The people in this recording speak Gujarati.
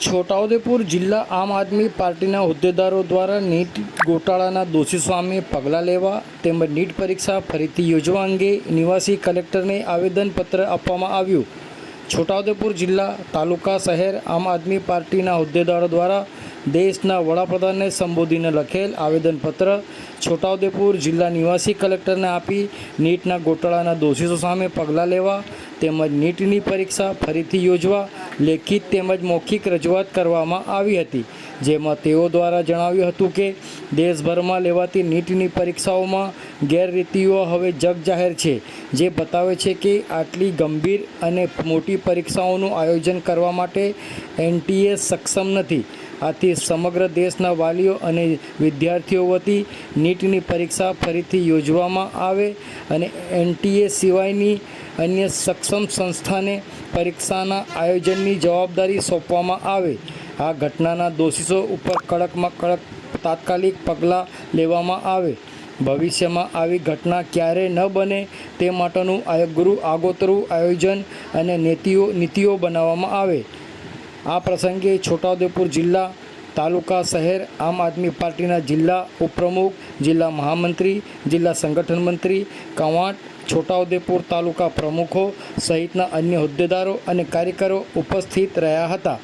છોટાઉદેપુર જિલ્લા આમ આદમી પાર્ટીના હોદ્દેદારો દ્વારા નીટ ગોટાળાના દોષી સામે પગલાં લેવા તેમજ નીટ પરીક્ષા ફરીથી યોજવા અંગે નિવાસી કલેક્ટરને આવેદનપત્ર આપવામાં આવ્યું. છોટાઉદેપુર જિલ્લા તાલુકા શહેર આમ આદમી પાર્ટીના હોદ્દેદારો દ્વારા દેશના વડાપ્રધાનને સંબોધીને લખેલ આવેદનપત્ર છોટાઉદેપુર જિલ્લા નિવાસી કલેક્ટરને આપી નીટના ગોટાળાના દોષિતો સામે પગલાં લેવા તેમજ નીટની પરીક્ષા ફરીથી યોજવા લેખિત તેમજ મૌખિક રજૂઆત કરવામાં આવી હતી. જેમાં તેઓ દ્વારા જણાવ્યું હતું કે દેશભરમાં લેવાતી નીટની પરીક્ષાઓમાં ગેરરીતિઓ હવે જગજાહેર છે, જે બતાવે છે કે આટલી ગંભીર અને મોટી પરીક્ષાઓનું આયોજન કરવા માટે એનટીએ સક્ષમ નથી. આથી સમગ્ર દેશના વાલીઓ અને વિદ્યાર્થીઓ વતી નીટની પરીક્ષા ફરીથી યોજવામાં આવે અને એનટીએ સિવાયની અન્ય સક્ષમ સંસ્થાને પરીક્ષાના આયોજનની જવાબદારી સોંપવામાં આવે. આ ઘટનાના દોષિતો ઉપર કડકમાં કડક તાત્કાલિક પગલાં લેવામાં આવે. ભવિષ્યમાં આવી ઘટના ક્યારે ન બને તે માટેનું આયોગગુરુ આગોતરું આયોજન અને નીતિઓ નીતિઓ બનાવવામાં આવે. આ પ્રસંગે છોટાઉદેપુર જિલ્લા તાલુકા શહેર આમ આદમી પાર્ટીના જિલ્લા ઉપપ્રમુખ, જિલ્લા મહામંત્રી, જિલ્લા સંગઠન મંત્રી, કવાંટ, છોટાઉદેપુર તાલુકા પ્રમુખો સહિતના અન્ય હોદ્દેદારો અને કાર્યકરો ઉપસ્થિત રહ્યા હતા.